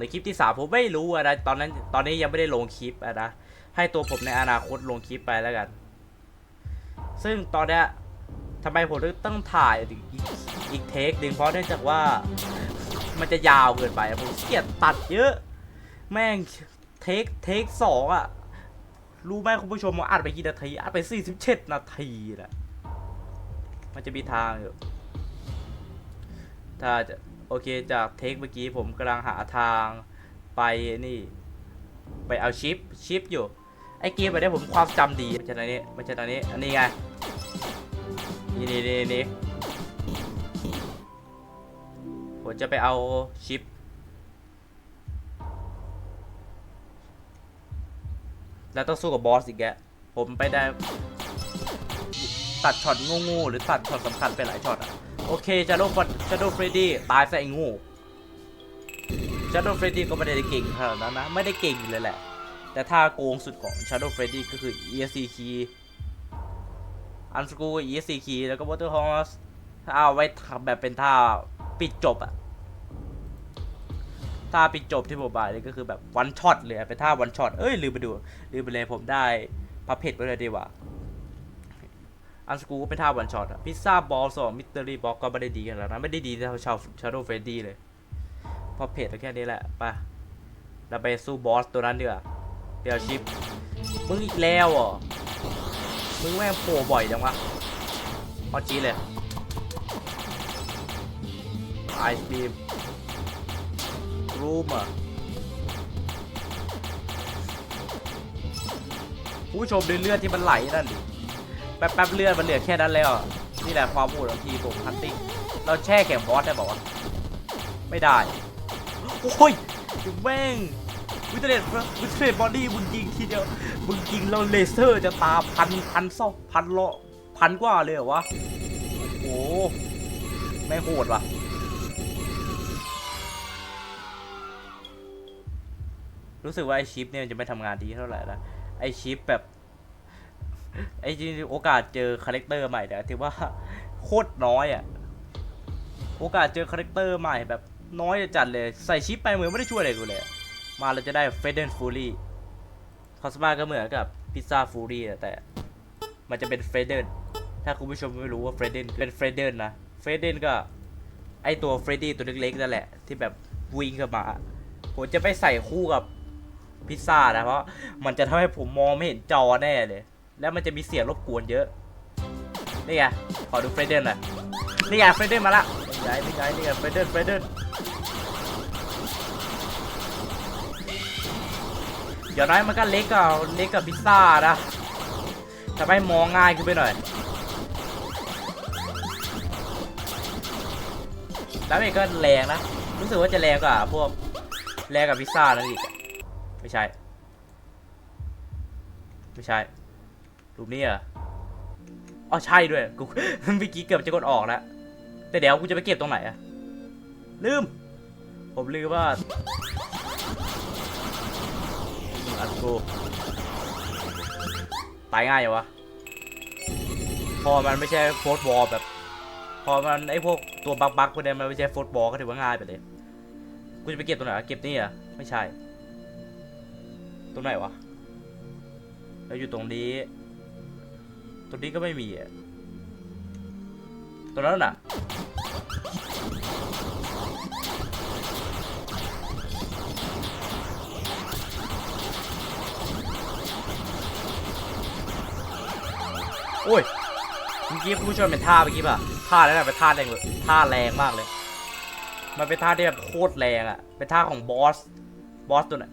ในคลิปที่สามผมไม่รู้อะนะตอนนั้นตอนนี้ยังไม่ได้ลงคลิปอะนะให้ตัวผมในอนาคตลงคลิปไปแล้วกัน ซึ่งตอนเนี้ยทำไมผมถึงต้องถ่ายอีกอีกเทคหนึ่งเพราะเนื่องจากว่ามันจะยาวเกินไปผมเกียจตัดเยอะ แม่งเทคเทคสองอะรู้ไหมคุณผู้ชมว่าอัดไปกี่นาทีอัดไป 47 นาทีแหละมันจะมีทางอยู่ถ้าจะ โอเคจากเทคเมื่อกี้ผมกำลังหาทางไปนี่ ไปเอาชิปชิปอยู่ ไอ้เกมแบบนี้ผมความจำดีม่ใช่ตอนนี้ม่ใช่ตอนนี้อันนี้ไงนี่นี่นี่นี่ผมจะไปเอาชิป แล้วต้องสู้กับบอสอีกแกผมไปได้ตัดช็อตงูๆหรือตัดช็อตสำคัญไปหลายช็อตอะ โอเคจาโดฟันจาโดเฟรดดี้ตายซะไอ้งูจาโดเฟรดดี้ก็ไม่ได้เก่งขนาดนั้นนะ ไม่ได้เก่งเลยแหละ แต่ถ้าโกงสุดของ Shadow Freddy ก็คือ ESC key อันสกู ESC key แล้วก็ Water Horse ถ้าเอาไว้ทำแบบเป็นท่าปิดจบอะท่าปิดจบที่ผมบอกนี่ก็คือแบบวันช็อตเลยเป็นท่าวันช็อตเอ้ยลืมไปดูลืมไปเลยผมได้พับเพจไว้เลยดีกว่า อันสกูก็เป็นท่าวันช็อตอะพิซซ่าบอลสองมิสเตอรี่บอลก็ไม่ได้ดีกันแล้วนะไม่ได้ดีเท่าชาว Shadow Freddy เลยพับเพจแค่นี้แหละไปเราไปสู้บอสตัวนั้นเดีกว่าเดี๋ยวชิปมึงอีกแล้วเหรอมึงแม่งโผล่บ่อยจังวะพอจีเลยไอสบีมรูมอะผู้ชมดูเลือดที่มันไหลนั่นดิ แป๊บๆเลือดมันเหลือแค่นั้นแล้วอนี่แหละความโหดของทีผมฮันติ้งเราแช่แข็งบอสได้บอกว่าไม่ได้โอ้ยแม่งวิเทเลตวิเทเลตบอดี้มึงยิงทีเดียวมึงยิงแล้วเลเซอร์จะตาพันพันซอกพันเลาะพันกว่าเลยเหรอวะโอ้โหไม่โหดว่ะรู้สึกว่าไอชิปเนี่ยมันจะไม่ทำงานดีเท่าไหร่ละไอชิปแบบ ไอจริงๆโอกาสเจอคาแรคเตอร์ใหม่เนี่ยถือว่าโคตรน้อยอะ่ะ โอกาสเจอคาแรคเตอร์ใหม่แบบน้อยจัดเลย ใส่ชิปไปเหมือนไม่ได้ช่วยอะไรกูเลย มาเราจะได้เฟเดนฟูรี่คอสมาก็เหมือนกับพิซซ่าฟูรี่แต่มันจะเป็นเฟเดนถ้าคุณผู้ชมไม่รู้ว่าเฟเดนเป็นเฟเดนนะ เฟเดนก็ไอตัวเฟรดดี้ตัวเล็กๆนั่นแหละ ที่แบบวิ่งเข้ามา ผมจะไปใส่คู่กับพิซซ่านะเพราะมันจะทำให้ผมมองไม่เห็นจอแน่เลย แล้วมันจะมีเสียงรบกวนเยอะ นี่ไง ขอดูเฟรเดนหน่อยนี่ไงเฟรเดนมาละนี่ไงนี่ไงนี่ไงเฟรเดนเฟรเดนเดี๋ยวน้อยมันก็เล็กกับเล็กกับพิซซ่านะทำให้มองง่ายขึ้นไปหน่อย แล้วเองก็แรงนะ รู้สึกว่าจะแรงกว่าพวกแรงกับพิซซ่านั่นอีกอไม่ใช่ ไม่ใช่ รูปนี้เหรออ๋อใช่ด้วยกูเมื่อกี้เกือบจะกดออกแล้วแต่เดี๋ยวกูจะไปเก็บตรงไหนอะลืม ผมลืมว่าอัดกูตายง่ายอย่าวะ พอมันไม่ใช่โฟร์บอลแบบ พอมันไอพวกตัวบักบักพวกนี้มันไม่ใช่โฟร์บอลก็ถือว่าง่ายไปเลย กูจะไปเก็บตรงไหนวะเก็บนี่เหรอะไม่ใช่ ตรงไหนวะเราอยู่ตรงนี้ ตรงนี้ก็ไม่มีอะตรงนั้นน่ะ โอ้ย เมื่อกี้ผู้ชมเป็นท่าเมื่อกี้ป่ะ ท่านั้นนะเป็นท่าแรงเลยท่าแรงมากเลย มันเป็นท่าที่แบบโคตรแรงอะ เป็นท่าของบอส บอสตัวน่ะ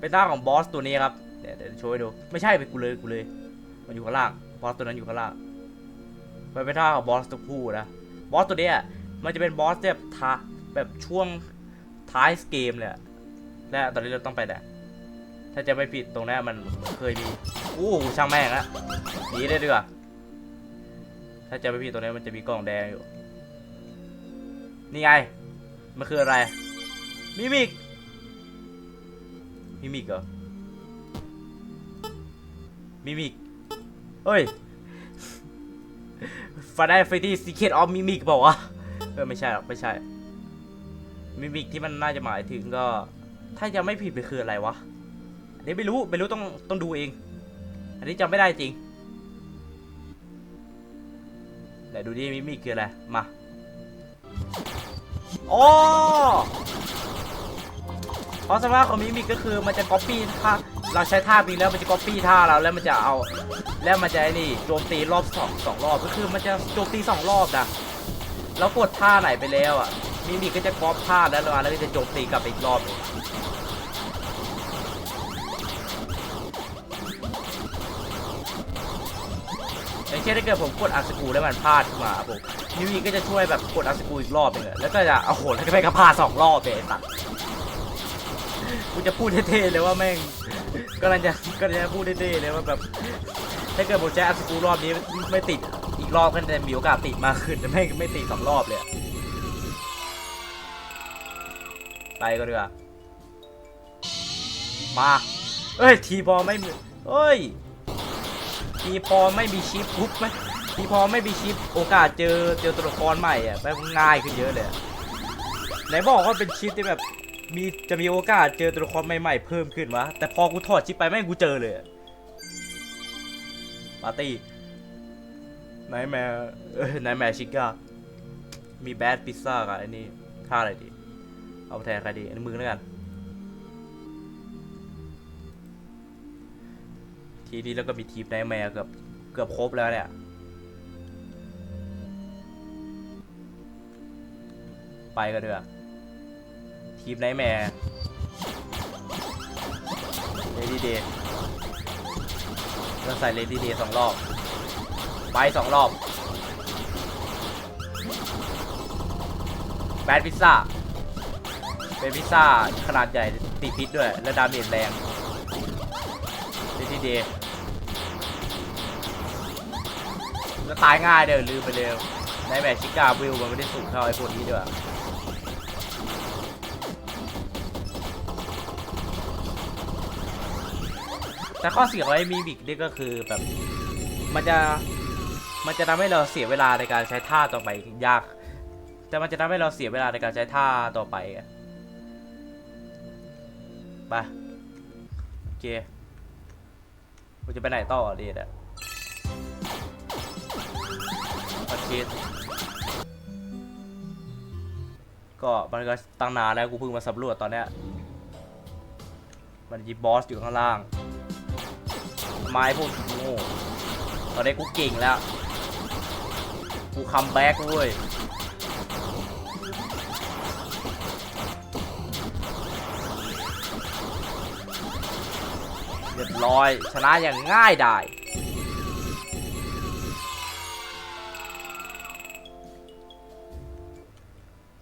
เป็นท่าของบอสตัวนี้ครับเดี๋ยวเดี๋ยวโชว์ให้ดู ไม่ใช่เป็นกูเลยกูเลย มันอยู่ข้างล่าง บอสตัวนั้นอยู่ข้างล่างมันเป็นท่าของบอสตัวผู้นะบอสตัวเนี้ยมันจะเป็นบอสแบบท้าแบบช่วงท้ายเกมเลยและตอนนี้เราต้องไปไหนถ้าจะไม่ผิดตรงนี้มันเคยมีอู้หูช่างแม่งละหนีได้ดีกว่าถ้าจะไม่พี่ตัวนี้มันจะมีกล่องแดงอยู่ นี่ไง มันคืออะไร มิมิก มิมิกเหรอ มิมิก เฮ้ยฟาได้เฟรดี้ซีเคทออฟมิมิกบอกว่าวะเออไม่ใช่หรอกไม่ใช่ มิมิกที่มันน่าจะหมายถึงก็ ถ้ายังไม่ผิดมันคืออะไรวะอันนี้ไม่รู้ไม่รู้ต้องต้องดูเอง อันนี้จำไม่ได้จริงไหนดูดิมิมิกคืออะไร มาโอ้เพราะสภาพของมิมิก็คือมันจะก๊อปปี้ท่า เราใช้ท่าปีแล้วมันจะก๊อปปี้ท่าเราแล้วมันจะเอา แล้วมันจะไอ้นี่โจมตีรอบสองสองรอบก็คือมันจะโจมตีสองรอบนะแล้วกดท่าไหนไปแล้วอะมิมิก็จะก๊อปท่าแล้วมาแล้วก็จะโจมตีกลับไปอีกรอบหนึ่งอย่างเช่นถ้าเกิดผมกดอาสกูแล้วมันพลาดขึ้นมาผมยูวีก็จะช่วยแบบกดอาสกูอีกรอบหนึงอะแล้วก็จะโอ้โหแล้วก็ไปกระพาสองรอบเลยไอ้สัตว์กูจะพูดเท่ๆเลยว่าแม่ง ก็ลังจะก็จะพูดเท่ๆเลยว่าแบบถ้าเกิดผมใช้อาสกูรอบนี้ไม่ติดอีกรอบก็จะมีโอกาสติดมากขึ้นแต่ไม่ไม่ติดสองรอบเลยไปก็ดีกว่ามาเอ้ยทีบอไม่มีเอ้ยทีพอไม่มีชิปปุ๊บไหมทีพอไม่มีชิปโอกาสเจอเจอตัวละครใหม่อะแม่งง่ายขึ้นเยอะเลยไหนบอกว่าเป็นชิปที่แบบ มีจะมีโอกาสเจอตัวละครใหม่ๆเพิ่มขึ้นวะ แต่พอกูถอดชิปไปแม่งกูเจอเลยปาร์ตี้ไนแมร์เออไนแมร์ชิก้ามีแบดพิซซ่ากับอันนี้ท่าอะไรดี เอาแทนใครดีอันมึงแล้วกัน ทีนี้แล้วก็มีทีมไนแมร์เกือบเกือบครบแล้วเนี่ย ไปกันเถอะ ทีมไนแมร์เลดี้เดย์เราใส่เลดี้เดย์สองรอบ ไปสองรอบ แบดพิซซ่า เป็นพิซซ่าขนาดใหญ่ติดพิษด้วย และดาเมจแรงเลดี้เดย์แล้วตายง่ายเด้อลืมไปเลยในแมตช์ชิก้าวิลมันไม่ได้สูงเท่าไอ้พวกนี้ด้วย แต่ข้อเสียของไอ้มีบิกนี่ก็คือแบบมันจะมันจะทำให้เราเสียเวลาในการใช้ท่าต่อไปยาก แต่มันจะทำให้เราเสียเวลาในการใช้ท่าต่อไปอะไปโอเคกูจะไปไหนต่อดีเนี่ยโอเคก็มันก็ตั้งนานแล้วกูเพิ่งมาสำรวจตอนเนี้ยมันยีบอสอยู่ข้างล่าง ไม้พวกโง่ตอนนี้กูเก่งแล้ว กูคัมแบ็กเว้ยเรียบร้อย ชนะอย่างง่ายดาย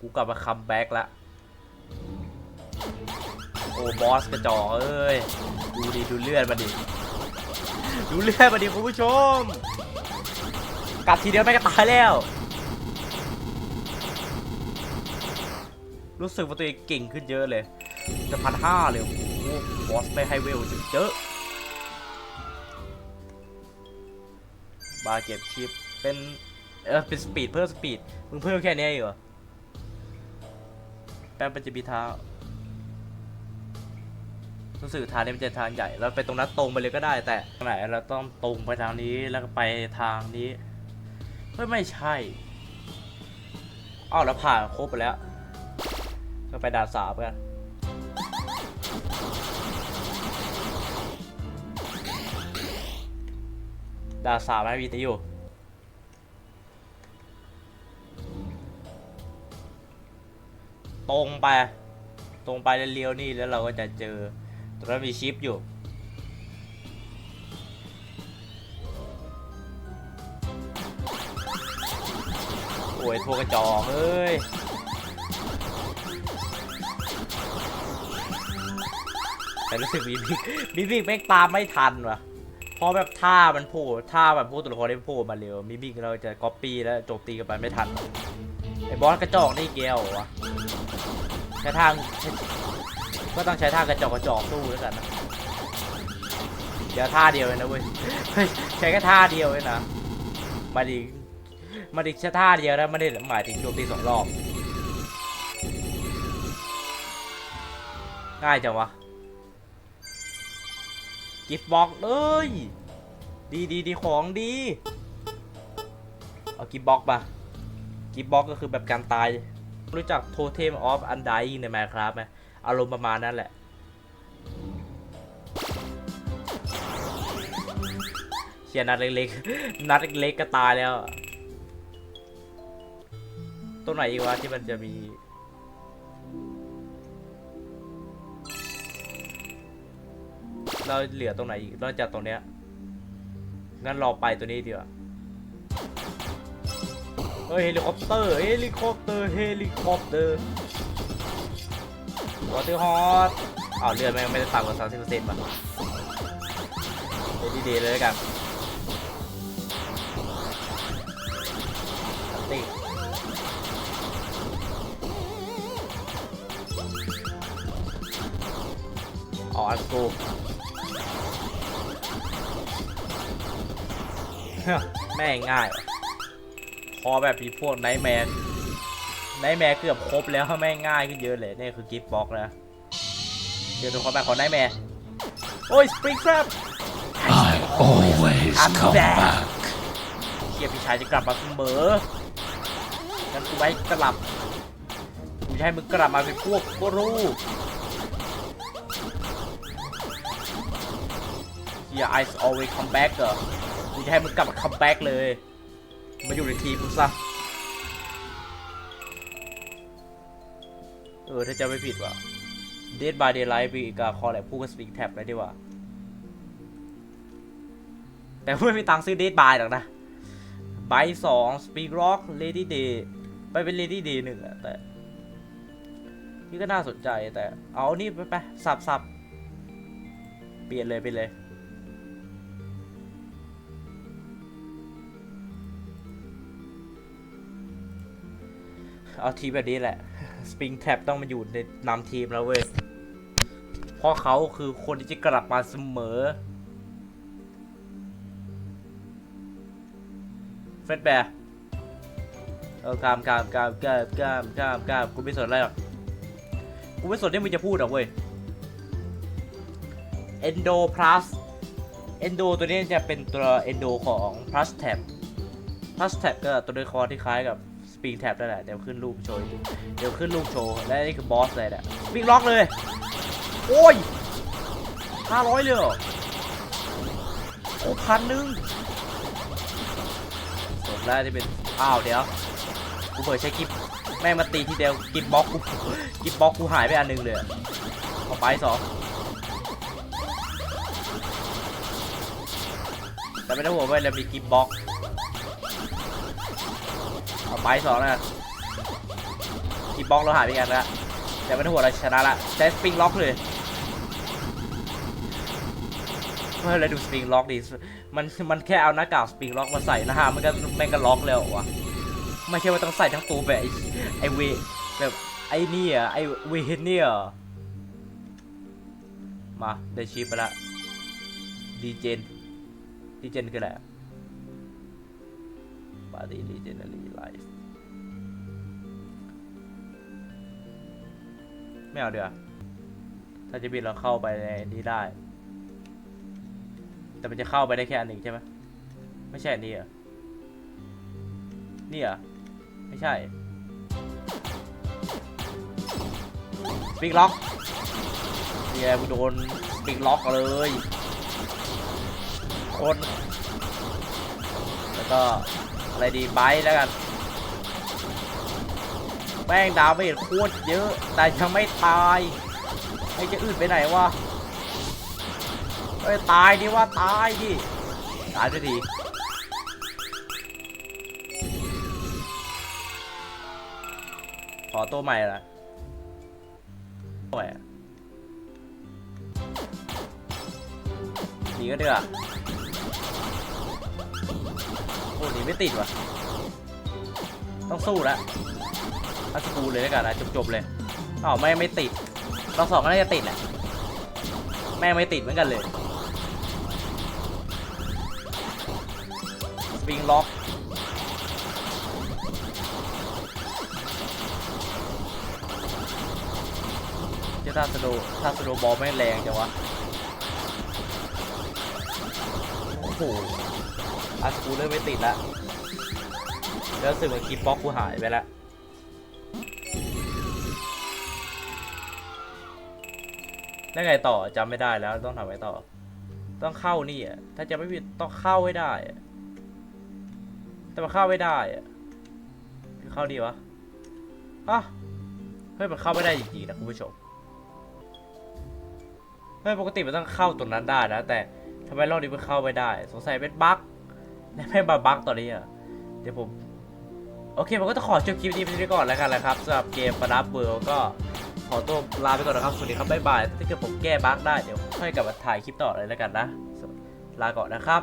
กูกลับมาคัมแบ็กแล้วโอ้บอสกระจอกเอ้ย ดูดิ ดูเลือดมาดิ ดูเลือดมาดิคุณผู้ชมกัดทีเดียวไม่ก็ตายแล้ว รู้สึกว่าตัวเองเก่งขึ้นเยอะเลยจะพันห้าเลยโอ้โหบอสไม่ให้เวลเยอะบาร์เก็บชิปเป็นเออเป็นสปีดเพิ่มสปีดมึงเพิ่มแค่นี้เองเหรอแป๊บมันจะมีเท้า สึกทางนี้มันจะทางใหญ่เราไปตรงนั้นตรงไปเลยก็ได้ แต่ทางไหนเราต้องตรงไปทางนี้แล้วก็ไปทางนี้เฮ้ยไม่ใช่อ้าวเราผ่านครบไปแล้ว ก็ไปด่านสามกันด่านสามให้วีตอยู่ตรงไป ตรงไปแล้วเลี้ยวนี่แล้วเราก็จะเจอ ตรงนั้นมีชิปอยู่ โอ้ยโทรกระจอกเอ้ยแต่รู้สึกบีบีบีบีแม่งตามไม่ทันว่ะเพราะแบบท่ามันโผล่ท่าแบบพวกตัวละครได้โผล่มาเร็วบีบีเราจะก๊อปปี้แล้วโจมตีกันไปไม่ทัน ไอ้บอสกระจอกนี่เกลียววะใช้ทาง ก็ต้องใช้ท่ากระจอกกระจอกสู้แล้วกันนะเดี๋ยวท่าเดียวเลยนะเว้ยใช้แค่ท่าเดียวเลยนะมาดิมาดิแค่ท่าเดียวนะไม่ได้หมายถึงโจมตีสองรอบง่ายจังวะกิฟต์บ็อกเอ้ยดีดีดีของดีเอากิฟต์บ็อกมากิฟต์บ็อกก็คือแบบการตาย รู้จักโทเทมออฟอันไดในแมคครับไหม อารมณ์ประมาณนั้นแหละ เชียร์นัดเล็กๆ นัดเล็กๆก็ตายแล้วตรงไหนอีกวะที่มันจะมีเราเหลือตรงไหนอีกนอกจากตรงเนี้ย งั้นรอไปตัวนี้ดีกว่าเฮ้ยเฮลิคอปเตอร์ เฮลิคอปเตอร์ เฮลิคอปเตอร์ วอเตอร์ฮอตอ้าวเลือดแม่งไม่ได้ต่ำกว่าสามสิบเปอร์เซ็นต์ป่ะเดดีๆเลยแล้วกันติอ๋ออันกูแม่งง่าย พอแบบมีพวกไนท์แมร์ ไนท์แมร์เกือบครบแล้วแม่งง่ายขึ้นเยอะเลยนี่คือกิฟต์บ็อกนะเดี๋ยวดูคอมแบทของไนท์แมร์โอ้ยสปริงแฟบ I always I'm come back. back. เฮียพี่ชายจะกลับมาเสมองั้นกูไว้กลับกูจะให้มึงกลับมาเป็นพวกก็รู้เฮีย I always come back เหรอกูจะให้มึงกลับมา come back เลย มาอยู่ในทีมกูซะ ออถ้าจะไม่ผิดว่ะ Dead by Daylight มีกับคอแลบคู่กับ Spring Tab เลยดีว่า แต่ไม่มีตังค์ซื้อ Dead by หรอกนะไบสอง Spring Rock Lady Day ไปเป็น Lady Day หนึ่งอะแต่ นี่ก็น่าสนใจแต่เอานี่ไปไปสับสับเปลี่ยนเลยไปเลย เอาทีแบบนี้แหละ สปริงแท็บต้องมาอยู่ในนำทีมแล้วเว้ย เพราะเขาคือคนที่จะกลับมาเสมอเฟรดแบร์เออกามกามกามกามกามกามกามกูไม่สนอะไรหรอก กูไม่สนที่มึงจะพูดหรอกเว้ย Endo Plus Endo ตัวนี้จะเป็นตัว Endo ของ Plus Tab Plus Tab ก็ตัวละครที่คล้ายกับ Spring Tab นั่นแหละ เดี๋ยวขึ้นรูปโชว์ เดี๋ยวขึ้นรูปโชว์ และนี่คือบอสเลยแหละวิ่งล็อกเลย โอ้ยห้าร้อยเลยเหรอโอ้พันหนึ่งสมแล้วที่เป็น อ้าวเดี๋ยว กูเปิดใช้กิฟแม่งมาตีทีเดียวกิฟบล็อกกูกิฟบล็อกกูหายไปอันหนึงเลยเอาไปสองแต่ไม่ต้องห่วงเว้ยเรามีกิฟบล็อก ไปสองแล้วกันกิฟบล็อกเราหายไปกันแล้วแต่ไม่ต้องห่วงเราชนะละใช้สปริงล็อกเลยเฮ้ยเรดูสปริงล็อกดิมันมันแค่เอาหน้ากากสปริงล็อกมาใส่นะฮะมันก็แม่งก็ล็อกแล้ววะไม่ใช่ว่าต้องใส่ทั้งตัวแบบไอเวแบบไอ้นี่อะไอเวเนี่ยมาได้ชิปไปละดีเจนดีเจนคืออะไรบาร์ดี้ดีเจนอรี่ไลฟ์ ไม่เอาเดี๋ยวาถ้าจะบินเราเข้าไปในนี้ได้ แต่มันจะเข้าไปได้แค่อันหนึ่งใช่ไหมไม่ใช่อันนี้เหรอนี่เหรอไม่ใช่สปริงล็อกนี่ไงมึงโดนสปริงล็อกเลยคนแล้วก็อะไรดีไบท์แล้วกัน แม่งดาวไม่เห็นโคตรเยอะ แต่ยังไม่ตายไอ้จะอื่นไปไหนวะเอ้ยตายดิว่าตายดิตายไปดีขอตัวใหม่ละตัวหนีก็เดือโอ้หนีไม่ติดว่ะ ต้องสู้แล้ว อาสกูเลยแล้วกันนะจบๆเลยอ๋อไม่ไม่ติดรอบสองก็น่าจะติดแหละแม่ไม่ติดเหมือนกันเลยสปริงล็อกจะทถ้าสโนถ้าสโนบอลไม่แรงจังวะโอ้โหอาสกูเริ่มไม่ติดละแล้วสึกเหมือนคีบบ็อกกูหายไปละ แล้วไงต่อจำไม่ได้แล้วต้องทำไงต่อ ต้องเข้านี่อะถ้าจะไม่ผิดต้องเข้าให้ได้อะแต่มันเข้าไม่ได้อะหรือเข้าดีวะอะเฮ้ยมันเข้าไม่ได้จริงๆนะคุณผู้ชมเฮ้ยปกติมันต้องเข้าตรงนั้นได้นะแต่ทำไมรอบนี้มันเข้าไม่ได้ สงสัยเป็นบั๊กและไม่มาบั๊กตอนนี้อะเดี๋ยวผม โอเคผมก็ต้องขอจบคลิปนี้ไปก่อนแล้วกันนะครับสำหรับเกมปรับเวิร์ก็ ขอตัวลาไปก่อนนะครับ สวัสดีครับ บ๊ายบาย ถ้าเกิดผมแก้บั๊กได้ เดี๋ยวค่อยกลับมาถ่ายคลิปต่อเลยแล้วกันนะ ลาก่อนนะครับ